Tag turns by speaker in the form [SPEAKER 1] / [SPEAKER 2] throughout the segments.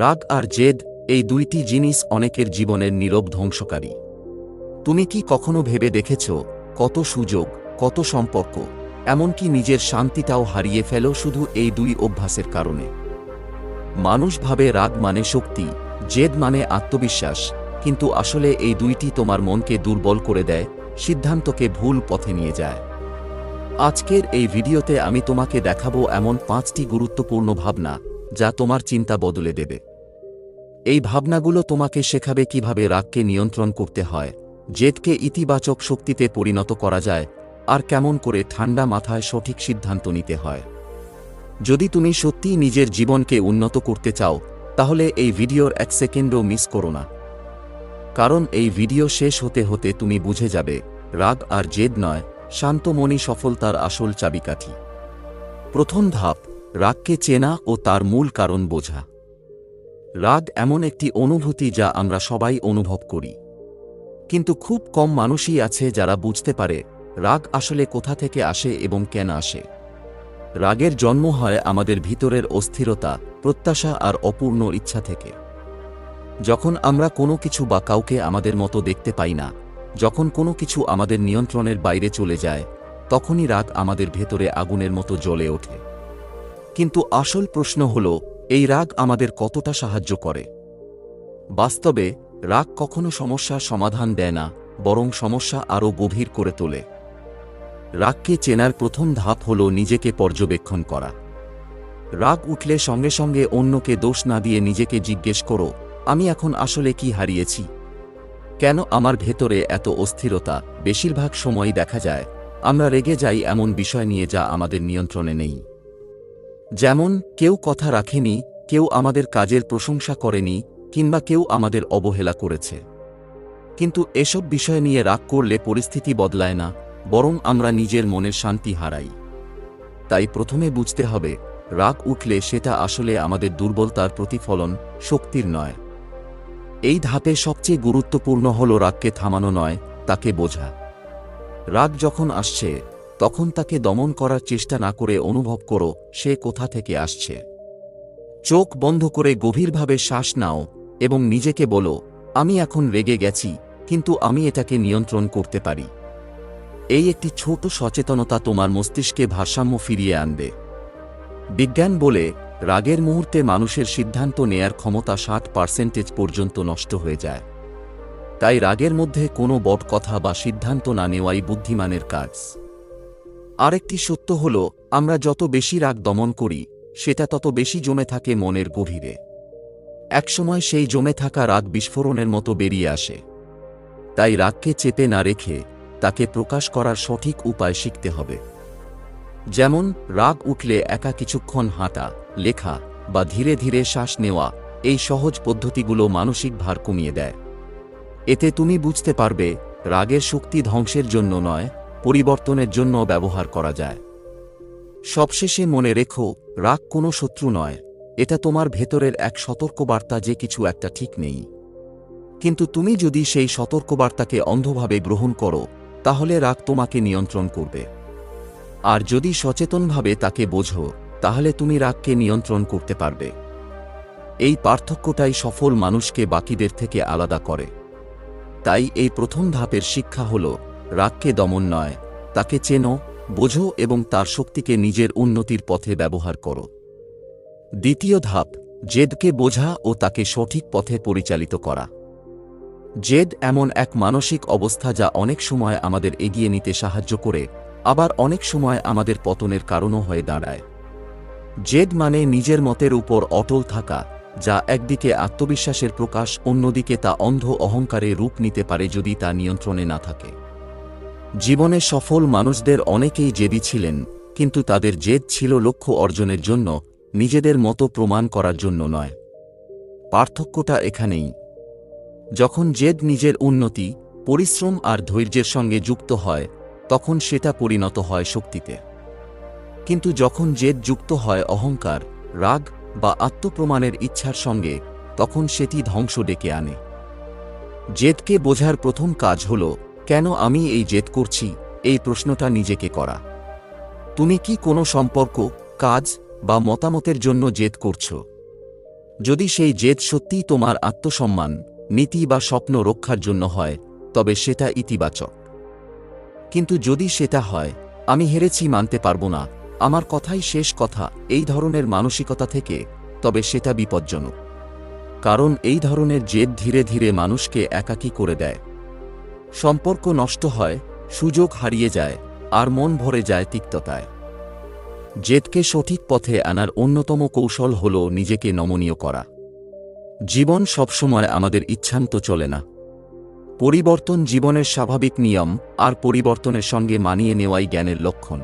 [SPEAKER 1] রাগ আর জেদ এই দুইটি জিনিস অনেকের জীবনের নীরব ধ্বংসকারী। তুমি কি কখনো ভেবে দেখেছ, কত সুযোগ, কত সম্পর্ক, এমনকি নিজের শান্তিটাও হারিয়ে ফেলো শুধু এই দুই অভ্যাসের কারণে? মানুষ ভাবে রাগ মানে শক্তি, জেদ মানে আত্মবিশ্বাস, কিন্তু আসলে এই দুইটি তোমার মনকে দুর্বল করে দেয়, সিদ্ধান্তকে ভুল পথে নিয়ে যায়। আজকের এই ভিডিওতে আমি তোমাকে দেখাবো এমন পাঁচটি গুরুত্বপূর্ণ ভাবনা যা তোমার চিন্তা বদলে দেবে। এই ভাবনাগুলো তোমাকে শেখাবে কীভাবে রাগকে নিয়ন্ত্রণ করতে হয়, জেদকে ইতিবাচক শক্তিতে পরিণত করা যায়, আর কেমন করে ঠান্ডা মাথায় সঠিক সিদ্ধান্ত নিতে হয়। যদি তুমি সত্যিই নিজের জীবনকে উন্নত করতে চাও, তাহলে এই ভিডিওর এক সেকেন্ডও মিস করো না। কারণ এই ভিডিও শেষ হতে হতে তুমি বুঝে যাবে, রাগ আর জেদ নয়, শান্ত মনি সফলতার আসল চাবিকাঠি। প্রথম ধাপ রাগকে চেনা ও তার মূল কারণ বোঝা। রাগ এমন একটি অনুভূতি যা আমরা সবাই অনুভব করি। কিন্তু খুব কম মানুষই আছে যারা বুঝতে পারে রাগ আসলে কোথা থেকে আসে এবং কেন আসে। রাগের জন্ম হয় আমাদের ভিতরের অস্থিরতা, প্রত্যাশা আর অপূর্ণ ইচ্ছা থেকে। যখন আমরা কোনো কিছু বা কাউকে আমাদের মতো দেখতে পাই না, যখন কোনো কিছু আমাদের নিয়ন্ত্রণের বাইরে চলে যায়, তখনই রাগ আমাদের ভেতরে আগুনের মতো জ্বলে ওঠে। কিন্তু আসল প্রশ্ন হল, এই রাগ আমাদের কতটা সাহায্য করে? বাস্তবে, রাগ কখনো সমস্যার সমাধান দেয় না, বরং সমস্যা আরও গভীর করে তোলে। রাগকে চেনার প্রথম ধাপ হল নিজেকে পর্যবেক্ষণ করা। রাগ উঠলে সঙ্গে সঙ্গে অন্যকে দোষ না দিয়ে নিজেকে জিজ্ঞেস করো, আমি এখন আসলে কি হারিয়েছি? কেন আমার ভেতরে এত অস্থিরতা? বেশিরভাগ সময় দেখা যায়, আমরা রেগে যাই এমন বিষয় নিয়ে যা আমাদের নিয়ন্ত্রণে নেই। যেমন, কেউ কথা রাখেনি, কেউ আমাদের কাজের প্রশংসা করেনি, কিংবা কেউ আমাদের অবহেলা করেছে। কিন্তু এসব বিষয় নিয়ে রাগ করলে পরিস্থিতি বদলায় না, বরং আমরা নিজের মনের শান্তি হারাই। তাই প্রথমে বুঝতে হবে, রাগ উঠলে সেটা আসলে আমাদের দুর্বলতার প্রতিফলন, শক্তির নয়। এই ধাপে সবচেয়ে গুরুত্বপূর্ণ হল রাগকে থামানো নয়, তাকে বোঝা। রাগ যখন আসছে তখন তাকে দমন করার চেষ্টা না করে অনুভব করো, সে কোথা থেকে আসছে। চোখ বন্ধ করে গভীরভাবে শ্বাস নাও এবং নিজেকে বলো, আমি এখন রেগে গেছি, কিন্তু আমি এটাকে নিয়ন্ত্রণ করতে পারি। এই একটি ছোট সচেতনতা তোমার মস্তিষ্কে ভারসাম্য ফিরিয়ে আনবে। বিজ্ঞান বলে, রাগের মুহূর্তে মানুষের সিদ্ধান্ত নেয়ার ক্ষমতা ষাট পার্সেন্টেজ পর্যন্ত নষ্ট হয়ে যায়। তাই রাগের মধ্যে কোনো বট কথা বা সিদ্ধান্ত না নেওয়াই বুদ্ধিমানের কাজ। আরেকটি সত্য হল, আমরা যত বেশি রাগ দমন করি, সেটা তত বেশি জমে থাকে মনের গভীরে। একসময় সেই জমে থাকা রাগ বিস্ফোরণের মতো বেরিয়ে আসে। তাই রাগকে চেপে না রেখে, তাকে প্রকাশ করার সঠিক উপায় শিখতে হবে। যেমন, রাগ উঠলে একা কিছুক্ষণ হাঁটা, লেখা, বা ধীরে ধীরে শ্বাস নেওয়া, এই সহজ পদ্ধতিগুলো মানসিক ভার কমিয়ে দেয়। এতে তুমি বুঝতে পারবে, রাগের শক্তি ধ্বংসের জন্য নয় পরিবর্তনের জন্য ব্যবহার করা যায়। সবশেষে মনে রেখো, রাগ কোনো শত্রু নয়। এটা তোমার ভেতরের এক সতর্কবার্তা যে কিছু একটা ঠিক নেই। কিন্তু তুমি যদি সেই সতর্কবার্তাকে অন্ধভাবে গ্রহণ করো, তাহলে রাগ তোমাকে নিয়ন্ত্রণ করবে। আর যদি সচেতনভাবে তাকে বোঝো, তাহলে তুমি রাগকে নিয়ন্ত্রণ করতে পারবে। এই পার্থক্যটাই সফল মানুষকে বাকিদের থেকে আলাদা করে। তাই এই প্রথম ধাপের শিক্ষা হল রাগকে দমন নয়, তাকে চেনো, বোঝো এবং তার শক্তিকে নিজের উন্নতির পথে ব্যবহার করো। দ্বিতীয় ধাপ, জেদকে বোঝা ও তাকে সঠিক পথে পরিচালিত করা। জেদ এমন এক মানসিক অবস্থা যা অনেক সময় আমাদের এগিয়ে নিতে সাহায্য করে, আবার অনেক সময় আমাদের পতনের কারণও হয়ে দাঁড়ায়। জেদ মানে নিজের মতের উপর অটল থাকা, যা একদিকে আত্মবিশ্বাসের প্রকাশ, অন্যদিকে তা অন্ধ অহংকারে রূপ নিতে পারে যদি তা নিয়ন্ত্রণে না থাকে। জীবনে সফল মানুষদের অনেকেই জেদি ছিলেন, কিন্তু তাদের জেদ ছিল লক্ষ্য অর্জনের জন্য, নিজেদের মতো প্রমাণ করার জন্য নয়। পার্থক্যটা এখানেই। যখন জেদ নিজের উন্নতি, পরিশ্রম আর ধৈর্যের সঙ্গে যুক্ত হয়, তখন সেটা পরিণত হয় শক্তিতে। কিন্তু যখন জেদ যুক্ত হয় অহংকার, রাগ বা আত্মপ্রমাণের ইচ্ছার সঙ্গে, তখন সেটি ধ্বংস ডেকে আনে। জেদকে বোঝার প্রথম কাজ হল কেন আমি এই জেদ করছি? এই প্রশ্নটা নিজেকে করা। তুমি কি কোনো সম্পর্ক, কাজ বা মতামতের জন্য জেদ করছ? যদি সেই জেদ সত্যিই তোমার আত্মসম্মান, নীতি বা স্বপ্ন রক্ষার জন্য হয়, তবে সেটা ইতিবাচক। কিন্তু যদি সেটা হয়, আমি হেরেছি মানতে পারব না। আমার কথাই শেষ কথা এই ধরনের মানসিকতা থেকে, তবে সেটা বিপজ্জনক। কারণ এই ধরনের জেদ ধীরে ধীরে মানুষকে একাকী করে দেয়। সম্পর্ক নষ্ট হয়, সুযোগ হারিয়ে যায়, আর মন ভরে যায় তিক্ততায়। জেদকে সঠিক পথে আনার অন্যতম কৌশল হল নিজেকে নমনীয় করা। জীবন সবসময় আমাদের ইচ্ছান্ত চলে না। পরিবর্তন জীবনের স্বাভাবিক নিয়ম, আর পরিবর্তনের সঙ্গে মানিয়ে নেওয়াই জ্ঞানের লক্ষণ।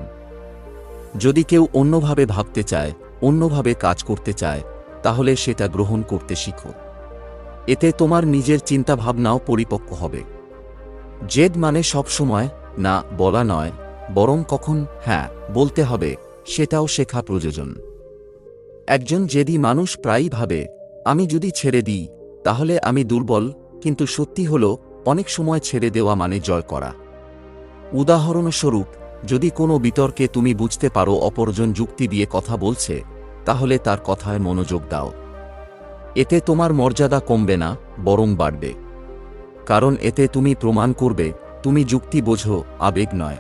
[SPEAKER 1] যদি কেউ অন্যভাবে ভাবতে চায়, অন্যভাবে কাজ করতে চায়, তাহলে সেটা গ্রহণ করতে শিখো। এতে তোমার নিজের চিন্তাভাবনাও পরিপক্ক হবে। জেদ মানে সবসময় না বলা নয়, বরং কখন হ্যাঁ বলতে হবে, সেটাও শেখা প্রয়োজন। একজন জেদি মানুষ প্রায়ই ভাবে, আমি যদি ছেড়ে দিই, তাহলে আমি দুর্বল, কিন্তু সত্যি হল, অনেক সময় ছেড়ে দেওয়া মানে জয় করা। উদাহরণস্বরূপ, যদি কোনো বিতর্কে তুমি বুঝতে পারো অপরজন যুক্তি দিয়ে কথা বলছে, তাহলে তার কথায় মনোযোগ দাও। এতে তোমার মর্যাদা কমবে না, বরং বাড়বে। কারণ এতে তুমি প্রমাণ করবে, তুমি যুক্তি বোঝো, আবেগ নয়।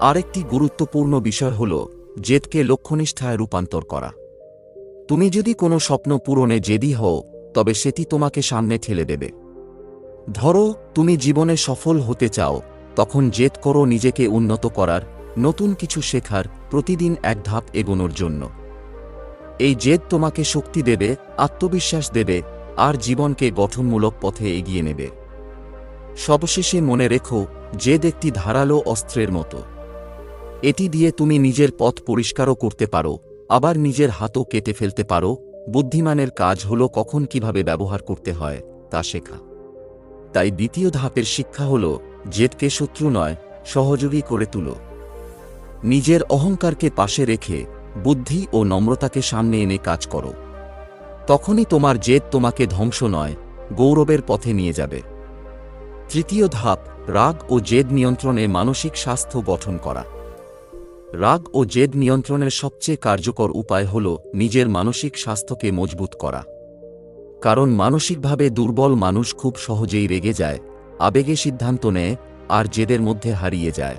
[SPEAKER 1] আরেকটি গুরুত্বপূর্ণ বিষয় হল, জেদকে লক্ষ্যনিষ্ঠায় রূপান্তর করা। তুমি যদি কোনো স্বপ্ন পূরণে জেদি হও, তবে সেটি তোমাকে সামনে ঠেলে দেবে। ধরো, তুমি জীবনে সফল হতে চাও, তখন জেদ করো নিজেকে উন্নত করার, নতুন কিছু শেখার, প্রতিদিন এক ধাপ এগোনোর জন্য। এই জেদ তোমাকে শক্তি দেবে, আত্মবিশ্বাস দেবে আর জীবনকে গঠনমূলক পথে এগিয়ে নেবে। সবশেষে মনে রেখো জেদ একটি ধারালো অস্ত্রের মতো। এটি দিয়ে তুমি নিজের পথ পরিষ্কারও করতে পারো, আবার নিজের হাতও কেটে ফেলতে পারো, বুদ্ধিমানের কাজ হল কখন কীভাবে ব্যবহার করতে হয়, তা শেখা। তাই দ্বিতীয় ধাপের শিক্ষা হল, জেদকে শত্রু নয়, সহযোগী করে তুলো। নিজের অহংকারকে পাশে রেখে, বুদ্ধি ও নম্রতাকে সামনে এনে কাজ করো। তখনই তোমার জেদ তোমাকে ধ্বংস নয়, গৌরবের পথে নিয়ে যাবে। তৃতীয় ধাপ, রাগ ও জেদ নিয়ন্ত্রণে মানসিক স্বাস্থ্য গঠন করা। রাগ ও জেদ নিয়ন্ত্রণের সবচেয়ে কার্যকর উপায় হল নিজের মানসিক স্বাস্থ্যকে মজবুত করা। কারণ মানসিকভাবে দুর্বল মানুষ খুব সহজেই রেগে যায়, আবেগে সিদ্ধান্ত নেয়, আর জেদের মধ্যে হারিয়ে যায়।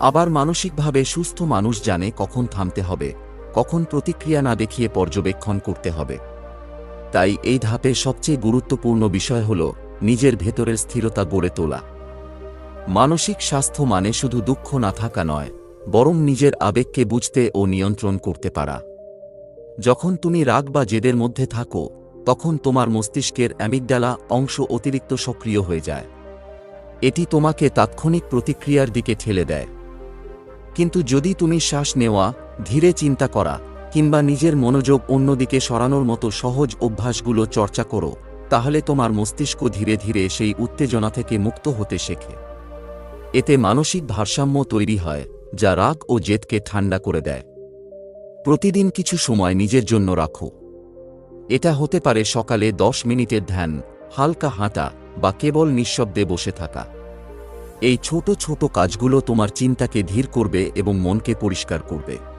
[SPEAKER 1] আবার মানসিকভাবে সুস্থ মানুষ জানে কখন থামতে হবে। কখন প্রতিক্রিয়া না দেখিয়ে পর্যবেক্ষণ করতে হবে। তাই এই ধাপে সবচেয়ে গুরুত্বপূর্ণ বিষয় হল নিজের ভেতরের স্থিরতা গড়ে তোলা। মানসিক স্বাস্থ্য মানে শুধু দুঃখ না থাকা নয়, বরং নিজের আবেগকে বুঝতে ও নিয়ন্ত্রণ করতে পারা। যখন তুমি রাগ বা জেদের মধ্যে থাকো, তখন তোমার মস্তিষ্কের অ্যামিগডালা অংশ অতিরিক্ত সক্রিয় হয়ে যায়। এটি তোমাকে তাৎক্ষণিক প্রতিক্রিয়ার দিকে ঠেলে দেয়। কিন্তু যদি তুমি শ্বাস নেওয়া ধীরে চিন্তা করা কিংবা নিজের মনোযোগ অন্যদিকে সরানোর মতো সহজ অভ্যাসগুলো চর্চা করো, তাহলে তোমার মস্তিষ্ক ধীরে ধীরে সেই উত্তেজনা থেকে মুক্ত হতে শেখে। এতে মানসিক ভারসাম্য তৈরি হয়, যা রাগ ও জেদকে ঠান্ডা করে দেয়। প্রতিদিন কিছু সময় নিজের জন্য রাখো। এটা হতে পারে সকালে দশ মিনিটের ধ্যান, হালকা হাঁটা বা কেবল নিঃশব্দে বসে থাকা। এই ছোট ছোট কাজগুলো তোমার চিন্তাকে ধীর করবে এবং মনকে পরিষ্কার করবে।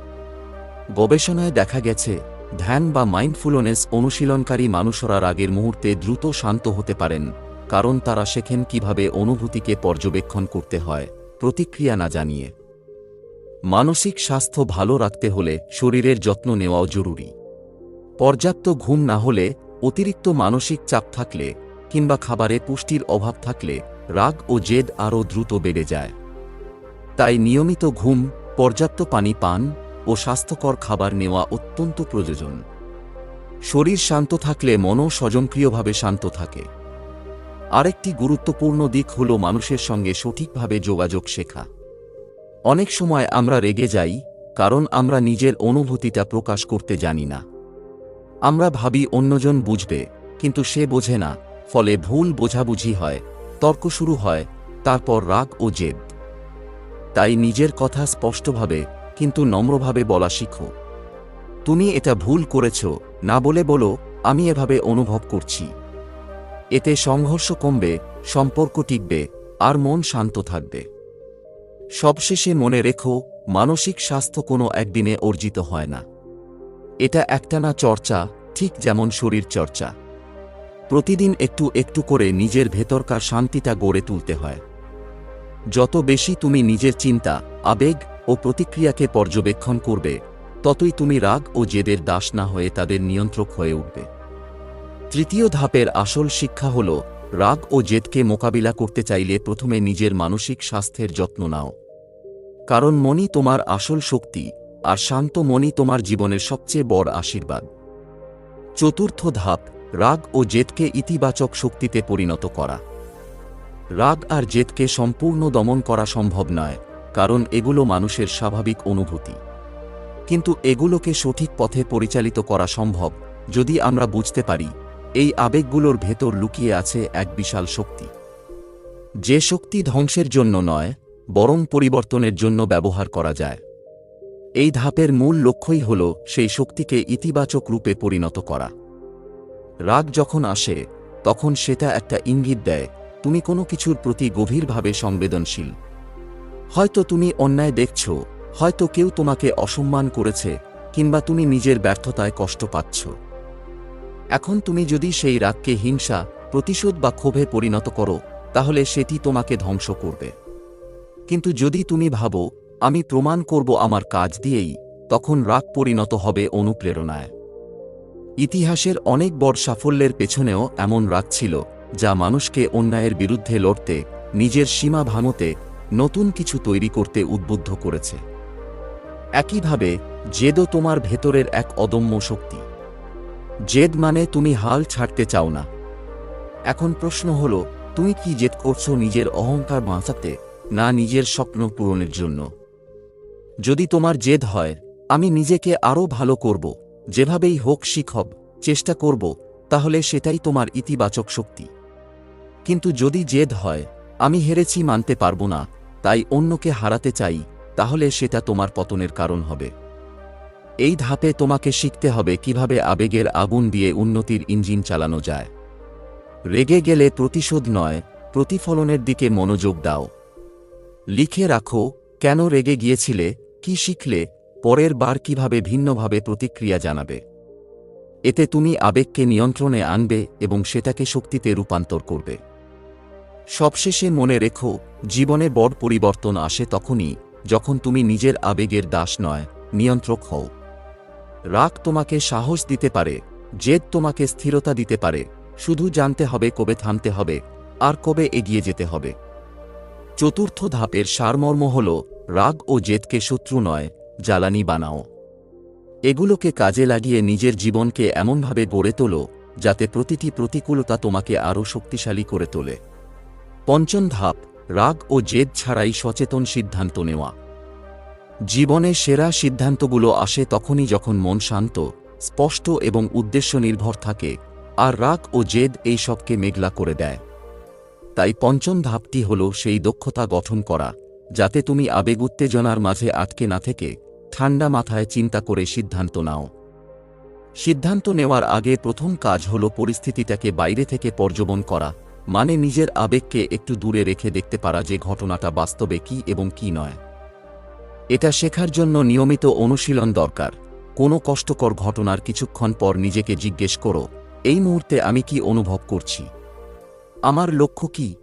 [SPEAKER 1] গবেষণায় দেখা গেছে, ধ্যান বা মাইন্ডফুলনেস অনুশীলনকারী মানুষরা রাগের মুহূর্তে দ্রুত শান্ত হতে পারেন, কারণ তারা শেখেন কীভাবে অনুভূতিকে পর্যবেক্ষণ করতে হয়, প্রতিক্রিয়া না জানিয়ে। মানসিক স্বাস্থ্য ভালো রাখতে হলে শরীরের যত্ন নেওয়াও জরুরি। পর্যাপ্ত ঘুম না হলে, অতিরিক্ত মানসিক চাপ থাকলে কিংবা খাবারে পুষ্টির অভাব থাকলে রাগ ও জেদ আরও দ্রুত বেড়ে যায়। তাই নিয়মিত ঘুম, পর্যাপ্ত পানি পান ও স্বাস্থ্যকর খাবার নেওয়া অত্যন্ত প্রয়োজন। শরীর শান্ত থাকলে মনও স্বজনক্রিয়ভাবে শান্ত থাকে। আরেকটি গুরুত্বপূর্ণ দিক হল মানুষের সঙ্গে সঠিকভাবে যোগাযোগ শেখা। অনেক সময় আমরা রেগে যাই, কারণ আমরা নিজের অনুভূতিটা প্রকাশ করতে জানি না। আমরা ভাবি অন্যজন বুঝবে, কিন্তু সে বোঝে না, ফলে ভুল বোঝাবুঝি হয়, তর্ক শুরু হয়, তারপর রাগ ও জেদ। তাই নিজের কথা স্পষ্টভাবে কিন্তু নম্রভাবে বলা শিখো। তুমি এটা ভুল করেছ, না বলে বলো, আমি এভাবে অনুভব করছি। এতে সংঘর্ষ কমবে, সম্পর্ক টিকবে, আর মন শান্ত থাকবে। সবশেষে মনে রেখো, মানসিক স্বাস্থ্য কোনো একদিনে অর্জিত হয় না। এটা একটানা চর্চা, ঠিক যেমন শরীর চর্চা। প্রতিদিন একটু একটু করে নিজের ভেতরকার শান্তিটা গড়ে তুলতে হয়। যত বেশি তুমি নিজের চিন্তা, আবেগ ও প্রতিক্রিয়াকে পর্যবেক্ষণ করবে, ততই তুমি রাগ ও জেদের দাস না হয়ে তাদের নিয়ন্ত্রক হয়ে উঠবে। তৃতীয় ধাপের আসল শিক্ষা হল, রাগ ও জেদকে মোকাবিলা করতে চাইলে প্রথমে নিজের মানসিক স্বাস্থ্যের যত্ন নাও। কারণ মনই তোমার আসল শক্তি, আর শান্ত মনই তোমার জীবনের সবচেয়ে বড় আশীর্বাদ। চতুর্থ ধাপ, রাগ ও জেদকে ইতিবাচক শক্তিতে পরিণত করা। রাগ আর জেদকে সম্পূর্ণ দমন করা সম্ভব নয়। কারণ এগুলো মানুষের স্বাভাবিক অনুভূতি। কিন্তু এগুলোকে সঠিক পথে পরিচালিত করা সম্ভব যদি আমরা বুঝতে পারি, এই আবেগগুলোর ভেতর লুকিয়ে আছে এক বিশাল শক্তি। যে শক্তি ধ্বংসের জন্য নয়, বরং পরিবর্তনের জন্য ব্যবহার করা যায়। এই ধাপের মূল লক্ষ্যই হল সেই শক্তিকে ইতিবাচক রূপে পরিণত করা। রাগ যখন আসে, তখন সেটা একটা ইঙ্গিত দেয়, তুমি কোনো কিছুর প্রতি গভীরভাবে সংবেদনশীল। হয়তো তুমি অন্যায় দেখছ, হয়তো কেউ তোমাকে অসম্মান করেছে, কিংবা তুমি নিজের ব্যর্থতায় কষ্ট পাচ্ছ। এখন তুমি যদি সেই রাগকে হিংসা, প্রতিশোধ বা ক্ষোভে পরিণত করো, তাহলে সেটি তোমাকে ধ্বংস করবে। কিন্তু যদি তুমি ভাবো, আমি প্রমাণ করব আমার কাজ দিয়েই তখন রাগ পরিণত হবে অনুপ্রেরণায়। ইতিহাসের অনেক বড় সাফল্যের পেছনেও এমন রাগ ছিল, যা মানুষকে অন্যায়ের বিরুদ্ধে লড়তে, নিজের সীমা ভাঙতে নতুন কিছু তৈরি করতে উদ্বুদ্ধ করেছে। একইভাবে, জেদও তোমার ভেতরের এক অদম্য শক্তি। জেদ মানে তুমি হাল ছাড়তে চাও না। এখন প্রশ্ন হল, তুমি কি জেদ করছ নিজের অহংকার বাঁচাতে, না নিজের স্বপ্ন পূরণের জন্য? যদি তোমার জেদ হয়, আমি নিজেকে আরও ভালো করব, যেভাবেই হোক শিখব, চেষ্টা করব, তাহলে সেটাই তোমার ইতিবাচক শক্তি। কিন্তু যদি জেদ হয়, আমি হেরেছি মানতে পারব না তাই অন্যকে হারাতে চাই, তাহলে সেটা তোমার পতনের কারণ হবে। এই ধাপে তোমাকে শিখতে হবে কীভাবে আবেগের আগুন দিয়ে উন্নতির ইঞ্জিন চালানো যায়। রেগে গেলে প্রতিশোধ নয়, প্রতিফলনের দিকে মনোযোগ দাও। লিখে রাখো, কেন রেগে গিয়েছিলে, কি শিখলে, পরের বার কীভাবে ভিন্নভাবে প্রতিক্রিয়া জানাবে। এতে তুমি আবেগকে নিয়ন্ত্রণে আনবে এবং সেটাকে শক্তিতে রূপান্তর করবে। সবশেষে মনে রেখো, জীবনে বড় পরিবর্তন আসে তখনই, যখন তুমি নিজের আবেগের দাস নয়, নিয়ন্ত্রক হও। রাগ তোমাকে সাহস দিতে পারে, জেদ তোমাকে স্থিরতা দিতে পারে, শুধু জানতে হবে কবে থামতে হবে, আর কবে এগিয়ে যেতে হবে। চতুর্থ ধাপের সারমর্ম হল, রাগ ও জেদকে শত্রু নয়, জ্বালানি বানাও। এগুলোকে কাজে লাগিয়ে নিজের জীবনকে এমনভাবে গড়ে তোলো, যাতে প্রতিটি প্রতিকূলতা তোমাকে আরও শক্তিশালী করে তোলে। পঞ্চম ধাপ, রাগ ও জেদ ছাড়াই সচেতন সিদ্ধান্ত নেওয়া। জীবনে সেরা সিদ্ধান্তগুলো আসে তখনই যখন মন শান্ত, স্পষ্ট এবং উদ্দেশ্য নির্ভর থাকে, আর রাগ ও জেদ এই সবকে মেঘলা করে দেয়। তাই পঞ্চম ধাপটি হল সেই দক্ষতা গঠন করা, যাতে তুমি আবেগ উত্তেজনার মাঝে আটকে না থেকে, ঠান্ডা মাথায় চিন্তা করে সিদ্ধান্ত নাও। সিদ্ধান্ত নেওয়ার আগে প্রথম কাজ হল পরিস্থিতিটাকে বাইরে থেকে পর্যবন করা। মানে নিজের আবেগকে একটু দূরে রেখে দেখতে পারা যে ঘটনাটা বাস্তবে কি এবং কি নয়। এটা শেখার জন্য নিয়মিত অনুশীলন দরকার। কোনো কষ্টকর ঘটনার কিছুক্ষণ পর নিজেকে জিজ্ঞেস করো, এই মুহূর্তে আমি কি অনুভব করছি? আমার লক্ষ্য কি?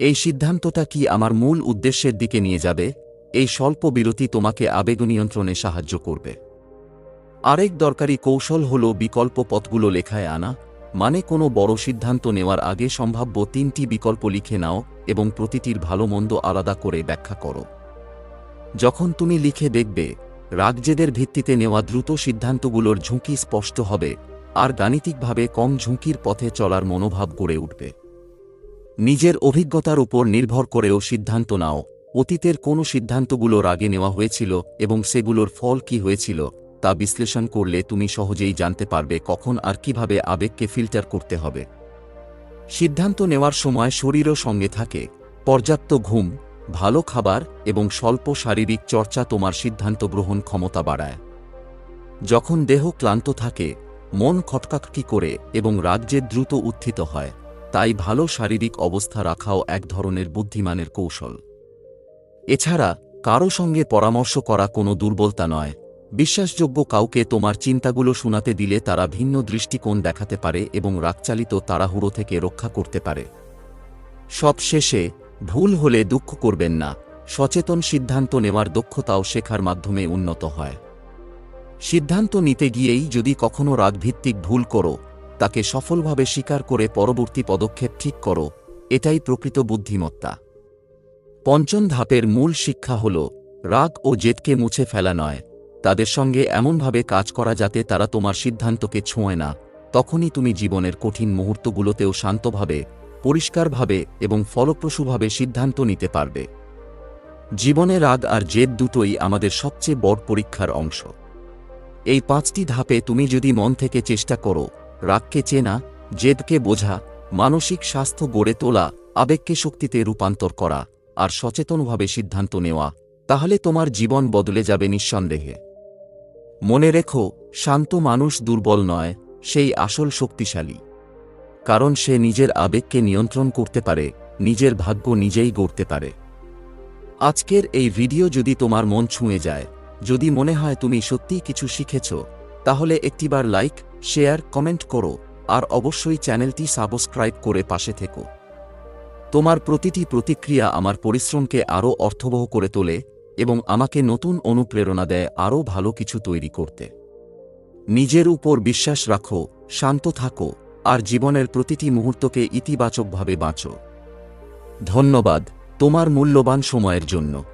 [SPEAKER 1] এই সিদ্ধান্তটা কি আমার মূল উদ্দেশ্যের দিকে নিয়ে যাবে? এই স্বল্প বিরতি তোমাকে আবেগ নিয়ন্ত্রণে সাহায্য করবে। আরেক দরকারি কৌশল হল বিকল্প পথগুলো লেখায় আনা। মানে কোনো বড় সিদ্ধান্ত নেওয়ার আগে সম্ভাব্য তিনটি বিকল্প লিখে নাও এবং প্রতিটির ভালো মন্দ আলাদা করে ব্যাখ্যা করো। যখন তুমি লিখে দেখবে, রাগজেদের ভিত্তিতে নেওয়া দ্রুত সিদ্ধান্তগুলোর ঝুঁকি স্পষ্ট হবে, আর গাণিতিকভাবে কম ঝুঁকির পথে চলার মনোভাব গড়ে উঠবে। নিজের অভিজ্ঞতার উপর নির্ভর করেও সিদ্ধান্ত নাও, অতীতের কোন সিদ্ধান্তগুলোর আগে নেওয়া হয়েছিল এবং সেগুলোর ফল কি হয়েছিল তা বিশ্লেষণ করলে তুমি সহজেই জানতে পারবে কখন আর কীভাবে আবেগকে ফিল্টার করতে হবে। সিদ্ধান্ত নেওয়ার সময় শরীরও সঙ্গে থাকে। পর্যাপ্ত ঘুম, ভালো খাবার এবং স্বল্প শারীরিক চর্চা তোমার সিদ্ধান্ত গ্রহণ ক্ষমতা বাড়ায়। যখন দেহ ক্লান্ত থাকে, মন খটকাকি করে এবং রাজ্যে দ্রুত উত্থিত হয়, তাই ভালো শারীরিক অবস্থা রাখাও এক ধরনের বুদ্ধিমানের কৌশল। এছাড়া, কারও সঙ্গে পরামর্শ করা কোনো দুর্বলতা নয়। বিশ্বাসযোগ্য কাউকে তোমার চিন্তাগুলো শোনাতে দিলে তারা ভিন্ন দৃষ্টিকোণ দেখাতে পারে এবং রাগচালিত তাড়াহুড়ো থেকে রক্ষা করতে পারে। সব শেষে ভুল হলে দুঃখ করবেন না। সচেতন সিদ্ধান্ত নেওয়ার দক্ষতাও শেখার মাধ্যমে উন্নত হয়। সিদ্ধান্ত নিতে গিয়েই যদি কখনো রাগভিত্তিক ভুল করো, তাকে সফলভাবে স্বীকার করে পরবর্তী পদক্ষেপ ঠিক করো, এটাই প্রকৃত বুদ্ধিমত্তা। পঞ্চম ধাপের মূল শিক্ষা হল, রাগ ও জেদকে মুছে ফেলা নয়। তাদের সঙ্গে এমনভাবে কাজ করা যাতে তারা তোমার সিদ্ধান্তকে ছোঁয় না। তখনই তুমি জীবনের কঠিন মুহূর্তগুলোতেও শান্তভাবে, পরিষ্কারভাবে এবং ফলপ্রসূভাবে সিদ্ধান্ত নিতে পারবে। জীবনে রাগ আর জেদ দুটোই আমাদের সবচেয়ে বড় পরীক্ষার অংশ। এই পাঁচটি ধাপে তুমি যদি মন থেকে চেষ্টা করো, রাগকে চেনা, জেদকে বোঝা, মানসিক স্বাস্থ্য গড়ে তোলা, আবেগকে শক্তিতে রূপান্তর করা, আর সচেতনভাবে সিদ্ধান্ত নেওয়া, তাহলে তোমার জীবন বদলে যাবে নিঃসন্দেহে। মনে রেখো, শান্ত মানুষ দুর্বল নয়, সেই আসল শক্তিশালী। কারণ সে নিজের আবেগকে নিয়ন্ত্রণ করতে পারে, নিজের ভাগ্য নিজেই গড়তে পারে। আজকের এই ভিডিও যদি তোমার মন ছুঁয়ে যায়, যদি মনে হয় তুমি সত্যিই কিছু শিখেছ, তাহলে একটিবার লাইক, শেয়ার, কমেন্ট করো, আর অবশ্যই চ্যানেলটি সাবস্ক্রাইব করে পাশে থেকো। তোমার প্রতিটি প্রতিক্রিয়া আমার পরিশ্রমকে আরও অর্থবহ করে তোলে এবং আমাকে নতুন অনুপ্রেরণা দেয় আরও ভালো কিছু তৈরি করতে। নিজের উপর বিশ্বাস রাখো, শান্ত থাকো, আর জীবনের প্রতিটি মুহূর্তকে ইতিবাচকভাবে বাঁচো। ধন্যবাদ তোমার মূল্যবান সময়ের জন্য।